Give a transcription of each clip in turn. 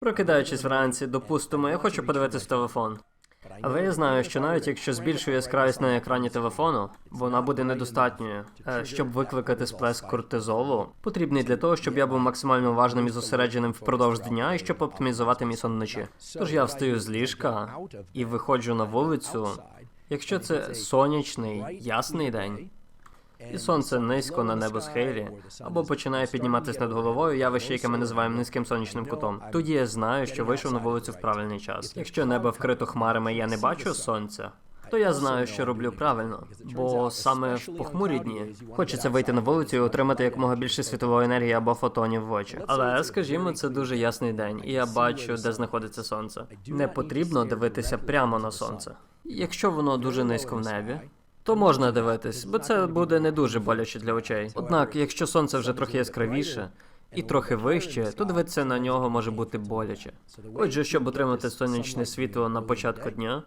Прокидаючись вранці, допустимо, я хочу подивитись телефон. Але я знаю, що навіть якщо збільшую яскравість на екрані телефону, вона буде недостатньою, Е, щоб викликати сплеск кортизолу, потрібний для того, щоб я був максимально уважним і зосередженим впродовж дня і щоб оптимізувати мій сон вночі. Тож я встаю з ліжка і виходжу на вулицю. Якщо це сонячний, ясний день, і сонце низько на небосхилі, або починає підніматися над головою явище, яке ми називаємо низьким сонячним кутом. Тоді я знаю, що вийшов на вулицю в правильний час. Якщо небо вкрито хмарами, я не бачу сонця. То я знаю, що роблю правильно, бо саме в похмурі дні хочеться вийти на вулицю і отримати якомога більше світлової енергії або фотонів в очі. Але скажімо, це дуже ясний день, і я бачу, де знаходиться сонце. Не потрібно дивитися прямо на сонце. Якщо воно дуже низько в небі, то можна дивитись, бо це буде не дуже боляче для очей. Однак, якщо сонце вже трохи яскравіше і трохи вище, то дивитися на нього може бути боляче. Отже, щоб отримати сонячне світло на початку дня,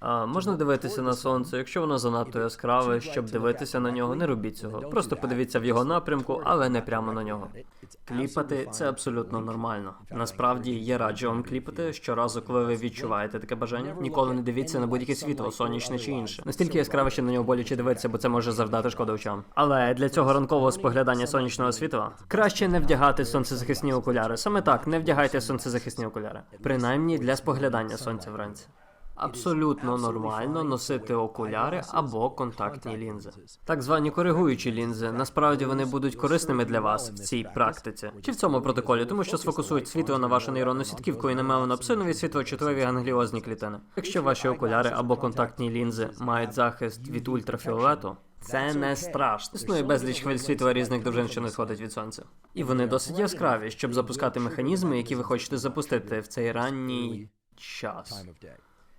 а, можна дивитися на сонце, якщо воно занадто яскраве, щоб дивитися на нього, не робіть цього. Просто подивіться в його напрямку, але не прямо на нього. Кліпати це абсолютно нормально. Насправді я раджу вам кліпати щоразу, коли ви відчуваєте таке бажання. Ніколи не дивіться на будь-яке світло, сонячне чи інше. Настільки яскраве, що на нього боляче дивитися, бо це може завдати шкоди очам. Але для цього ранкового споглядання сонячного світла краще не вдягати сонцезахисні окуляри. Саме так, не вдягайте сонцезахисні окуляри. Принаймні для споглядання сонця вранці. Абсолютно нормально носити окуляри або контактні лінзи. Так звані коригуючі лінзи. Насправді вони будуть корисними для вас в цій практиці чи в цьому протоколі, тому що сфокусують світло на вашу нейронну сітківку і на меланопсинові світлочутливі гангліозні клітини. Якщо ваші окуляри або контактні лінзи мають захист від ультрафіолету. Це не страшно. Існує безліч хвиль світла різних довжин, що не сходить від сонця. І вони досить яскраві, щоб запускати механізми, які ви хочете запустити в цей ранній час.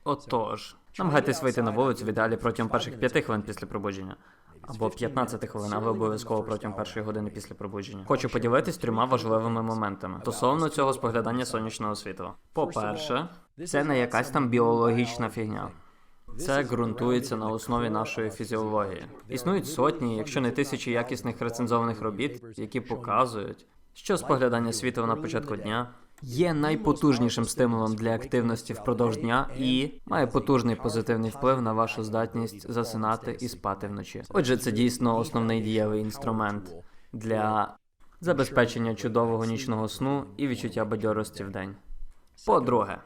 Отож, намагайтесь вийти на вулицю в ідеалі протягом перших 5 хвилин після пробудження. Або 15 хвилин, але обов'язково протягом першої години після пробудження. Хочу поділитись трьома важливими моментами стосовно цього споглядання сонячного світла. По-перше, це не якась там біологічна фігня. Це ґрунтується на основі нашої фізіології. Існують сотні, якщо не тисячі якісних рецензованих робіт, які показують, що споглядання світла на початку дня є найпотужнішим стимулом для активності впродовж дня і має потужний позитивний вплив на вашу здатність засинати і спати вночі. Отже, це дійсно основний дієвий інструмент для забезпечення чудового нічного сну і відчуття бадьорості в день. По-друге,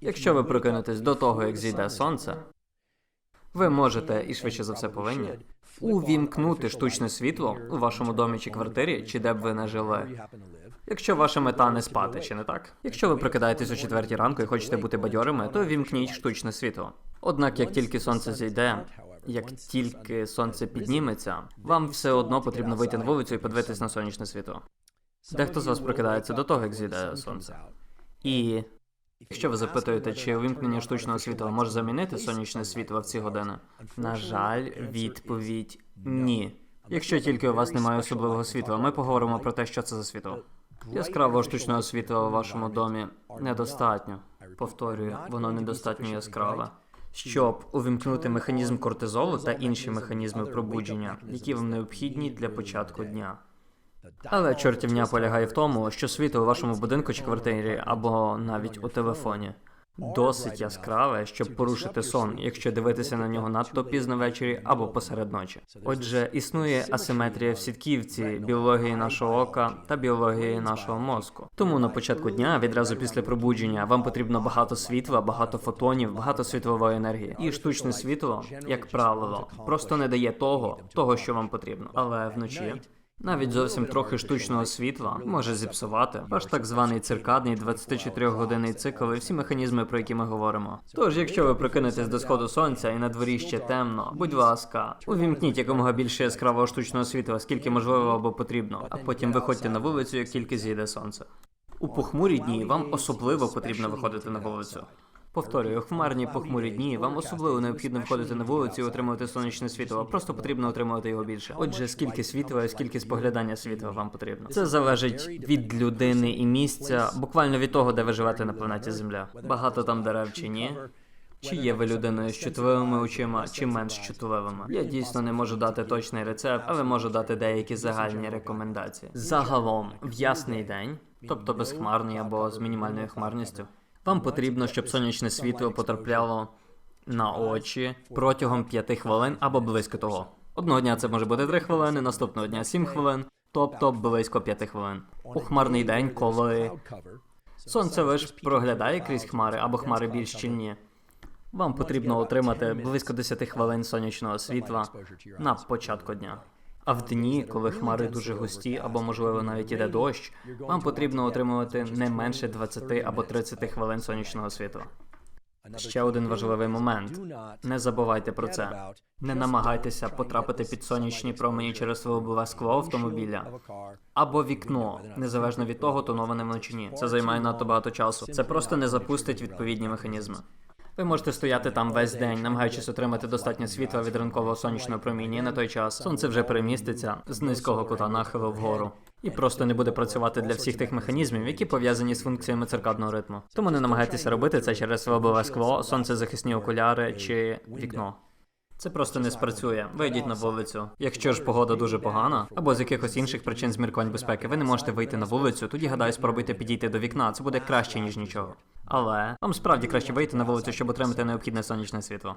якщо ви прокинетесь до того, як зійде сонце, ви можете і швидше за все повинні увімкнути штучне світло у вашому домі чи квартирі, чи де б ви не жили. Якщо ваша мета не спати, чи не так? Якщо ви прокидаєтесь о четвертій ранку і хочете бути бадьорими, то вімкніть штучне світло. Однак, як тільки сонце зійде, як тільки сонце підніметься, вам все одно потрібно вийти на вулицю і подивитись на сонячне світло. Дехто з вас прокидається до того, як зійде сонце. І якщо ви запитуєте, чи увімкнення штучного світла може замінити сонячне світло в ці години, на жаль, відповідь ні. Якщо тільки у вас немає особливого світла, ми поговоримо про те, що це за світло. Яскравого штучного світла у вашому домі недостатньо. Повторюю, воно недостатньо яскраве. Щоб увімкнути механізм кортизолу та інші механізми пробудження, які вам необхідні для початку дня. Але чортівня полягає в тому, що світло у вашому будинку чи квартирі, або навіть у телефоні, досить яскраве, щоб порушити сон, якщо дивитися на нього надто пізно ввечері або посеред ночі. Отже, існує асиметрія в сітківці біології нашого ока та біології нашого мозку. Тому на початку дня, відразу після пробудження, вам потрібно багато світла, багато фотонів, багато світлової енергії. І штучне світло, як правило, просто не дає того, того, що вам потрібно. Але вночі. Навіть зовсім трохи штучного світла може зіпсувати ваш так званий циркадний 24-годинний цикл і всі механізми, про які ми говоримо. Тож, якщо ви прокинетесь до сходу сонця і на дворі ще темно, будь ласка, увімкніть якомога більше яскравого штучного світла, скільки можливо або потрібно, а потім виходьте на вулицю, як тільки зійде сонце. У похмурі дні вам особливо потрібно виходити на вулицю. Повторюю, хмарні похмурі дні вам особливо необхідно входити на вулицю і отримувати сонячне світло. Просто потрібно отримувати його більше. Отже, скільки світла скільки споглядання світла вам потрібно. Це залежить від людини і місця, буквально від того, де ви живете на планеті Земля. Багато там дерев чи ні. Чи є ви людиною з чутливими очима, чи менш чутливими? Я дійсно не можу дати точний рецепт, але можу дати деякі загальні рекомендації. Загалом, в ясний день, тобто безхмарний або з мінімальною хмарністю, вам потрібно, щоб сонячне світло потрапляло на очі протягом 5 хвилин або близько того. Одного дня це може бути 3 хвилини, наступного дня 7 хвилин, тобто близько 5 хвилин. У хмарний день, коли сонце лише проглядає крізь хмари або хмари більш щільні. Вам потрібно отримати близько 10 хвилин сонячного світла на початку дня. А в дні, коли хмари дуже густі, або можливо навіть іде дощ, вам потрібно отримувати не менше 20 або 30 хвилин сонячного світла. Ще один важливий момент. Не забувайте про це. Не намагайтеся потрапити під сонячні промені через лобове скло автомобіля або вікно, незалежно від того, тоноване воно чи ні. Це займає надто багато часу. Це просто не запустить відповідні механізми. Ви можете стояти там весь день, намагаючись отримати достатньо світла від ранкового сонячного проміння. На той час сонце вже переміститься з низького кута нахилу вгору. І просто не буде працювати для всіх тих механізмів, які пов'язані з функціями циркадного ритму. Тому не намагайтеся робити це через лобове скло, сонцезахисні окуляри чи вікно. Це просто не спрацює. Вийдіть на вулицю. Якщо ж погода дуже погана, або з якихось інших причин з міркувань безпеки, ви не можете вийти на вулицю, тоді гадаю, спробуйте підійти до вікна. Це буде краще ніж нічого. Але вам справді краще вийти на вулицю, щоб отримати необхідне сонячне світло.